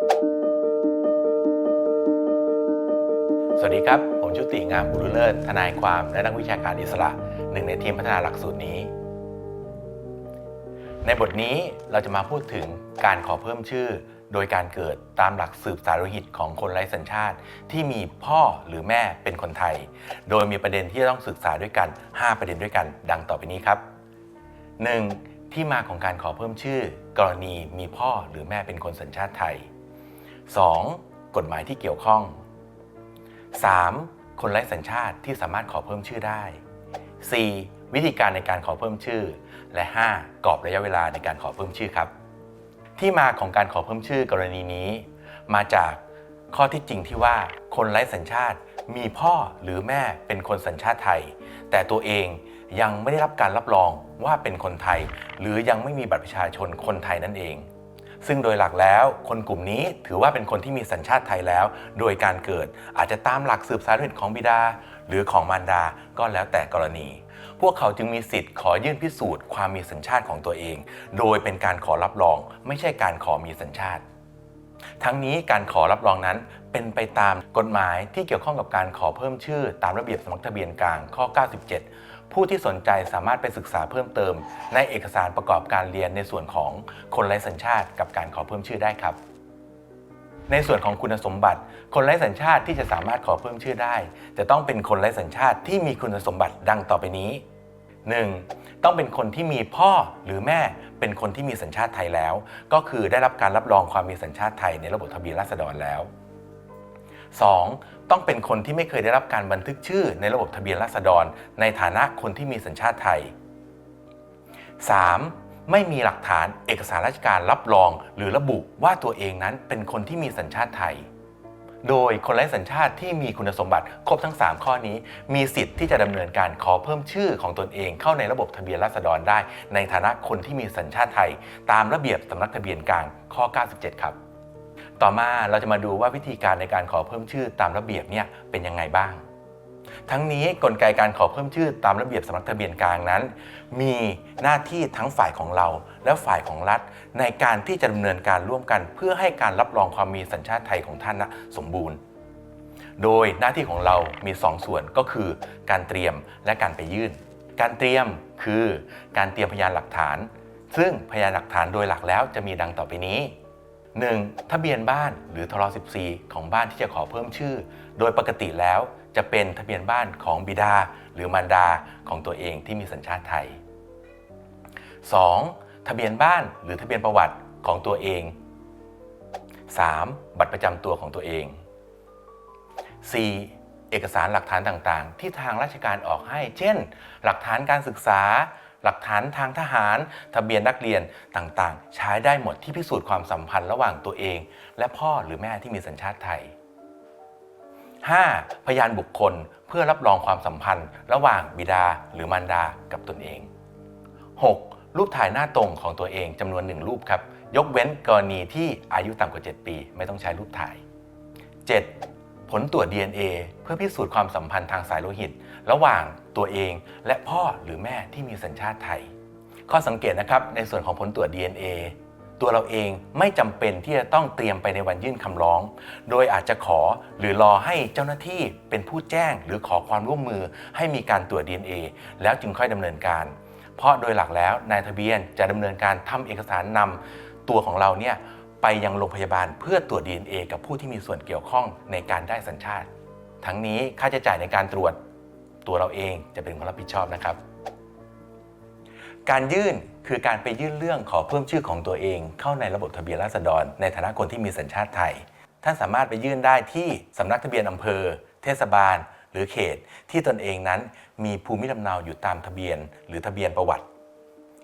สวัสดีครับ ผมชุติงามบุรุเลิศทนายความและนักวิชาการอิสระ หนึ่งในทีมพัฒนาหลักสูตรนี้ ในบทนี้เราจะมาพูดถึงการขอเพิ่มชื่อ โดยการเกิดตามหลักสืบสาโลหิตของคนไร้สัญชาติ ที่มีพ่อหรือแม่เป็นคนไทย โดยมีประเด็นที่จะต้องศึกษาด้วยกัน 5 ประเด็นด้วยกัน ดังต่อไปนี้ครับ 1. ที่มาของการขอเพิ่มชื่อ กรณีมีพ่อหรือแม่เป็นคนสัญชาติไทย 2. กฎหมายที่เกี่ยวข้อง 3. คนไร้สัญชาติที่สามารถขอเพิ่มชื่อได้ 4. วิธีการในการขอเพิ่มชื่อ และ 5. กรอบระยะเวลาในการขอเพิ่มชื่อครับ ที่มาของการขอเพิ่มชื่อกรณีนี้ มาจากข้อที่จริงที่ว่าคนไร้สัญชาติมีพ่อหรือแม่เป็นคนสัญชาติไทย แต่ตัวเองยังไม่ได้รับการรับรองว่าเป็นคนไทย หรือยังไม่มีบัตรประชาชนคนไทยนั่นเอง ซึ่งโดยหลักแล้วคนกลุ่มนี้ถือว่าเป็นคนที่มีสัญชาติไทยแล้ว โดยการเกิดอาจจะตามหลักสืบสายเลือดของบิดา หรือของมารดาก็แล้วแต่กรณี พวกเขาจึงมีสิทธิ์ขอยื่นพิสูจน์ความมีสัญชาติของตัวเอง โดยเป็นการขอรับรอง ไม่ใช่การขอมีสัญชาติทั้งนี้การขอรับรองนั้นเป็นไปตามกฎหมายที่เกี่ยวข้องกับการขอเพิ่มชื่อ ตามระเบียบสมัครทะเบียนกลางข้อ 97 ผู้ที่สนใจสามารถไปศึกษาเพิ่มเติม ในเอกสารประกอบการเรียนในส่วนของคนไร้สัญชาติ กับการขอเพิ่มชื่อได้ครับ ในส่วนของคุณสมบัติ คนไร้สัญชาติที่จะสามารถขอเพิ่มชื่อได้ จะต้องเป็นคนไร้สัญชาติที่มีคุณสมบัติดังต่อไปนี้ 1. ต้องเป็นคนที่มีพ่อหรือแม่เป็นคนที่มีสัญชาติไทยแล้ว ก็คือได้รับการรับรองความมีสัญชาติไทยในระบบทะเบียนราษฎรแล้ว 2. ต้องเป็นคนที่ไม่เคยได้รับการบันทึกชื่อในระบบทะเบียนราษฎร ในฐานะคนที่มีสัญชาติไทย 3. ไม่มีหลักฐานเอกสารราชการรับรอง หรือระบุว่าตัวเองนั้นเป็นคนที่มีสัญชาติไทย โดยคนไร้สัญชาติที่มีคุณสมบัติครบทั้ง 3 ข้อนี้ มีสิทธิ์ที่จะดำเนินการขอเพิ่มชื่อของตนเองเข้าในระบบทะเบียนราษฎรได้ ในฐานะคนที่มีสัญชาติไทย ตามระเบียบสำนักทะเบียนกลางข้อ 97 ครับ ต่อมาเราจะมาดูว่าวิธีการในการขอเพิ่มชื่อตามระเบียบเนี่ยเป็นยังไงบ้าง ทั้งนี้กลไกการขอเพิ่มชื่อตามระเบียบสำนักทะเบียนกลางนั้น มีหน้าที่ทั้งฝ่ายของเราและฝ่ายของรัฐ ในการที่จะดำเนินการร่วมกัน เพื่อให้การรับรองความมีสัญชาติไทยของท่านนะสมบูรณ์ โดยหน้าที่ของเรามี2ส่วนก็คือ การเตรียมและการไปยื่น การเตรียมคือการเตรียมพยานหลักฐาน ซึ่งพยานหลักฐานโดยหลักแล้วจะมีดังต่อไปนี้ 1. ทะเบียนบ้านหรือทร14 ของบ้านที่จะขอเพิ่มชื่อ โดยปกติแล้วจะเป็นทะเบียนบ้านของบิดา หรือมารดาของตัวเองที่มีสัญชาติไทย 2. ทะเบียนบ้านหรือทะเบียนประวัติของตัวเอง 3. บัตรประจำตัวของตัวเอง 4. เอกสารหลักฐานต่างๆ ที่ทางราชการออกให้ เช่น หลักฐานการศึกษา หลักฐานทางทหาร ทะเบียนนักเรียนต่างๆ ใช้ได้หมดที่พิสูจน์ความสัมพันธ์ระหว่างตัวเอง และพ่อหรือแม่ที่มีสัญชาติไทย 5. พยานบุคคลเพื่อรับรองความสัมพันธ์ ระหว่างบิดาหรือมารดากับตนเอง 6. รูปถ่ายหน้าตรงของตัวเองจำนวนหนึ่งรูปครับ ยกเว้นกรณีที่อายุต่ำกว่า 7 ปี ไม่ต้องใช้รูปถ่าย 7. ผลตรวจ DNA เพื่อพิสูจน์ความสัมพันธ์ทางสายโลหิต ระหว่างตัวเองและพ่อหรือแม่ที่มีสัญชาติไทย ข้อสังเกตนะครับในส่วนของผลตรวจ DNA ตัวเราเองไม่จำเป็นที่จะต้องเตรียมไปในวันยื่นคำร้อง โดยอาจจะขอหรือรอให้เจ้าหน้าที่เป็นผู้แจ้งหรือขอความร่วมมือให้มีการตรวจ DNA แล้วจึงค่อยดำเนินการ เพราะโดยหลักแล้วนายทะเบียนจะดำเนินการทำเอกสารนำตัวของเราเนี่ยไปยังโรงพยาบาลเพื่อตรวจ DNA กับผู้ที่มีส่วนเกี่ยวข้องในการได้สัญชาติ ทั้งนี้ค่าใช้จ่ายในการตรวจ ตัวเราเองจะเป็นคนรับผิดชอบนะครับ การยื่นคือการไปยื่นเรื่องขอเพิ่มชื่อของตัวเอง เข้าในระบบทะเบียนราษฎร ในฐานะคนที่มีสัญชาติไทย ท่านสามารถไปยื่นได้ที่สำนักทะเบียนอำเภอ เทศบาล หรือเขต ที่ตนเองนั้นมีภูมิลำเนาอยู่ตามทะเบียน หรือทะเบียนประวัติ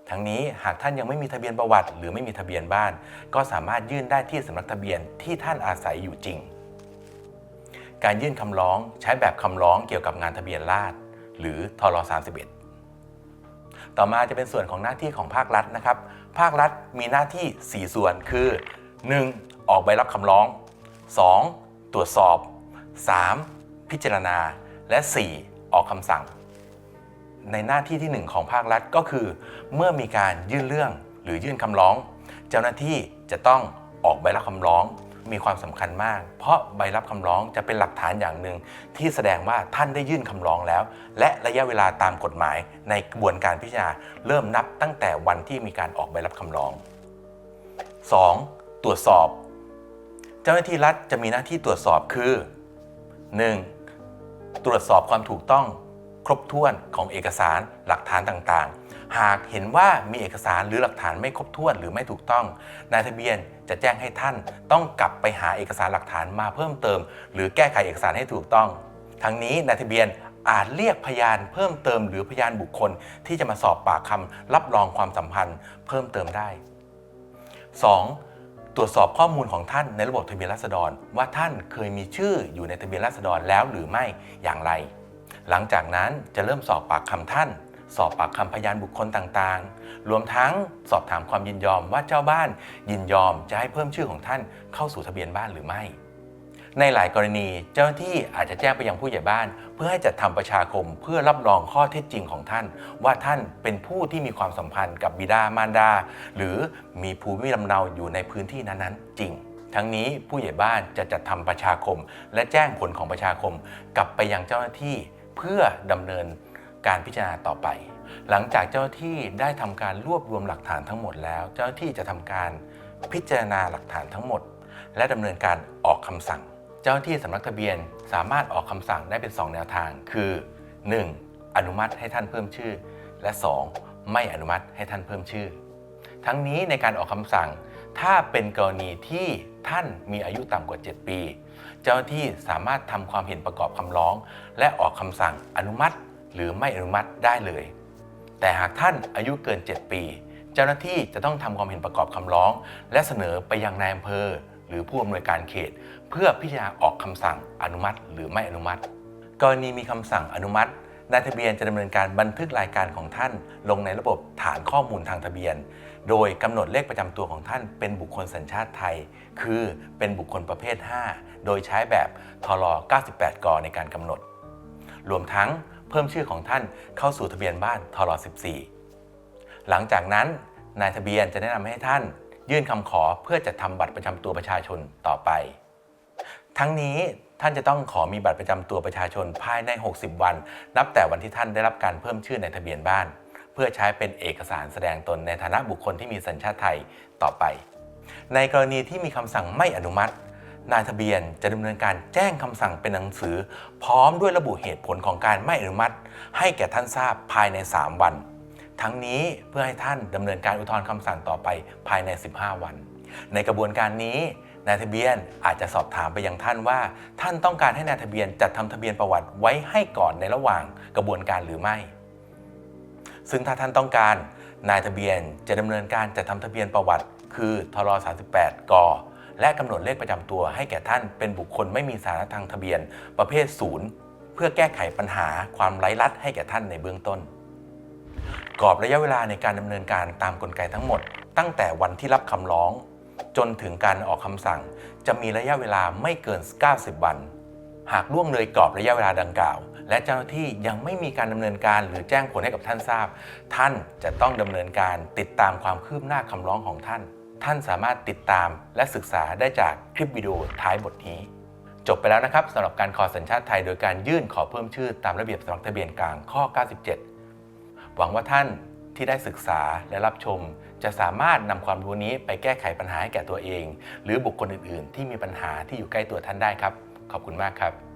ทั้งนี้หากท่านยังไม่มีทะเบียนประวัติ หรือไม่มีทะเบียนบ้าน ก็สามารถยื่นได้ที่สำนักทะเบียนที่ท่านอาศัยอยู่จริง การยื่นคำร้องใช้แบบคำร้องเกี่ยวกับงานทะเบียนราษฎรหรือทร31 ต่อมาจะเป็นส่วนของหน้าที่ของภาครัฐนะครับ ภาครัฐมีหน้าที่ 4 ส่วนคือ 1. ออกใบรับคำร้อง 2. ตรวจสอบ 3. พิจารณา และ 4. ออกคำสั่ง ในหน้าที่ที่ 1 ของภาครัฐก็คือ เมื่อมีการยื่นเรื่องหรือยื่นคำร้อง เจ้าหน้าที่จะต้องออกใบรับคำร้อง มีความสำคัญมาก เพราะใบรับคำร้องจะเป็นหลักฐานอย่างหนึ่งที่แสดงว่าท่านได้ยื่นคำร้องแล้ว และระยะเวลาตามกฎหมายในกระบวนการพิจารณาเริ่มนับตั้งแต่วันที่มีการออกใบรับคำร้อง 2. ตรวจสอบ เจ้าหน้าที่รัฐจะมีหน้าที่ตรวจสอบคือ 1. ตรวจสอบความถูกต้องครบถ้วนของเอกสารหลักฐานต่างๆ หากเห็นว่ามีเอกสารหรือหลักฐานไม่ครบถ้วนหรือไม่ถูกต้อง นายทะเบียนจะแจ้งให้ท่านต้องกลับไปหาเอกสารหลักฐานมาเพิ่มเติม หรือแก้ไขเอกสารให้ถูกต้อง ทั้งนี้นายทะเบียนอาจเรียกพยานเพิ่มเติมหรือพยานบุคคลที่จะมาสอบปากคำรับรองความสัมพันธ์ เพิ่มเติมได้ 2. ตรวจสอบข้อมูลของท่านในระบบทะเบียนราษฎร ว่าท่านเคยมีชื่ออยู่ในทะเบียนราษฎรแล้วหรือไม่อย่างไร หลังจากนั้นจะเริ่มสอบปากคำท่าน สอบปากคำพยานบุคคลต่างๆ รวมทั้งสอบถามความยินยอมว่าเจ้าบ้านยินยอมจะให้เพิ่มชื่อของท่านเข้าสู่ทะเบียนบ้านหรือไม่ ในหลายกรณีเจ้าหน้าที่อาจจะแจ้งไปยังผู้ใหญ่บ้าน เพื่อให้จัดทำประชาคมเพื่อรับรองข้อเท็จจริงของท่าน ว่าท่านเป็นผู้ที่มีความสัมพันธ์กับบิดามารดา หรือมีภูมิลำเนาอยู่ในพื้นที่นั้นๆ จริงทั้งนี้ผู้ใหญ่บ้านจะจัดทำประชาคม และแจ้งผลของประชาคมกลับไปยังเจ้าหน้าที่ เพื่อดำเนิน การพิจารณาต่อไป หลังจากเจ้าที่ได้ทำการรวบรวมหลักฐานทั้งหมดแล้ว เจ้าที่จะทำการพิจารณาหลักฐานทั้งหมด และดำเนินการออกคำสั่ง เจ้าที่สำนักทะเบียนสามารถออกคำสั่งได้เป็น 2 แนวทาง คือ 1. อนุมัติให้ท่านเพิ่มชื่อ และ 2. ไม่อนุมัติให้ท่านเพิ่มชื่อ ทั้งนี้ในการออกคำสั่ง ถ้าเป็นกรณีที่ท่านมีอายุต่ำกว่า 7 ปี เจ้าหน้าที่สามารถทำความเห็นประกอบคำร้อง และออกคำสั่งอนุมัติ หรือไม่อนุมัติได้เลย แต่หากท่านอายุเกิน 7 ปี เจ้าหน้าที่จะต้องทำความเห็นประกอบคำร้อง และเสนอไปยังนายอำเภอ หรือผู้อำนวยการเขต เพื่อพิจารณาออกคำสั่งอนุมัติหรือไม่อนุมัติ กรณีมีคำสั่งอนุมัตินายทะเบียนจะดำเนินการบันทึกรายการของท่าน ลงในระบบฐานข้อมูลทางทะเบียน โดยกำหนดเลขประจำตัวของท่านเป็นบุคคลสัญชาติไทย คือเป็นบุคคลประเภท 5 โดยใช้แบบทล98กในการกำหนด รวมทั้ง เพิ่มชื่อของท่านเข้าสู่ทะเบียนบ้านทล14 หลังจากนั้นนายทะเบียนจะแนะนำให้ท่าน ยื่นคำขอเพื่อจัดทำบัตรประจำตัวประชาชนต่อไป ทั้งนี้ท่านจะต้องขอมีบัตรประจำตัวประชาชนภายใน 60 วัน นับแต่วันที่ท่านได้รับการเพิ่มชื่อในทะเบียนบ้าน เพื่อใช้เป็นเอกสารแสดงตนในฐานะบุคคลที่มีสัญชาติไทยต่อไป ในกรณีที่มีคำสั่งไม่อนุมัติ นายทะเบียนจะดำเนินการแจ้งคำสั่งเป็นหนังสือ พร้อมด้วยระบุเหตุผลของการไม่อนุมัติ ให้แก่ท่านทราบภายใน 3 วัน ทั้งนี้เพื่อให้ท่านดำเนินการอุทธรณ์คำสั่งต่อไปภายใน 15 วัน ในกระบวนการนี้นายทะเบียนอาจจะสอบถามไปยังท่านว่า ท่านต้องการให้นายทะเบียนจัดทำทะเบียนประวัติไว้ให้ก่อนในระหว่างกระบวนการหรือไม่ ซึ่งถ้าท่านต้องการนายทะเบียนจะดำเนินการจัดทำทะเบียนประวัติ คือทร38ก และกำหนดเลขประจำตัวให้แก่ท่านเป็นบุคคลไม่มีสถานะทางทะเบียน ประเภทศูนย์เพื่อแก้ไขปัญหาความไร้ลัดให้แก่ท่านในเบื้องต้น กรอบระยะเวลาในการดำเนินการตามกลไกทั้งหมด ตั้งแต่วันที่รับคำร้อง จนถึงการออกคำสั่ง จะมีระยะเวลาไม่เกิน 90 วัน หากล่วงเลยกรอบระยะเวลาดังกล่าว และเจ้าหน้าที่ยังไม่มีการดำเนินการหรือแจ้งผลให้กับท่านทราบ ท่านจะต้องดำเนินการติดตามความคืบหน้าคำร้องของท่าน ท่านสามารถติดตามและศึกษาได้จากคลิปวิดีโอท้ายบทนี้ จบไปแล้วนะครับสำหรับการขอสัญชาติไทยโดยการยื่นขอเพิ่มชื่อตามระเบียบสมัครทะเบียนกลางข้อ 97 หวังว่าท่านที่ได้ศึกษาและรับชม จะสามารถนำความรู้นี้ไปแก้ไขปัญหาให้แก่ตัวเอง หรือบุคคลอื่น ๆ ที่มีปัญหาที่อยู่ใกล้ตัวท่านได้ครับ ขอบคุณมากครับ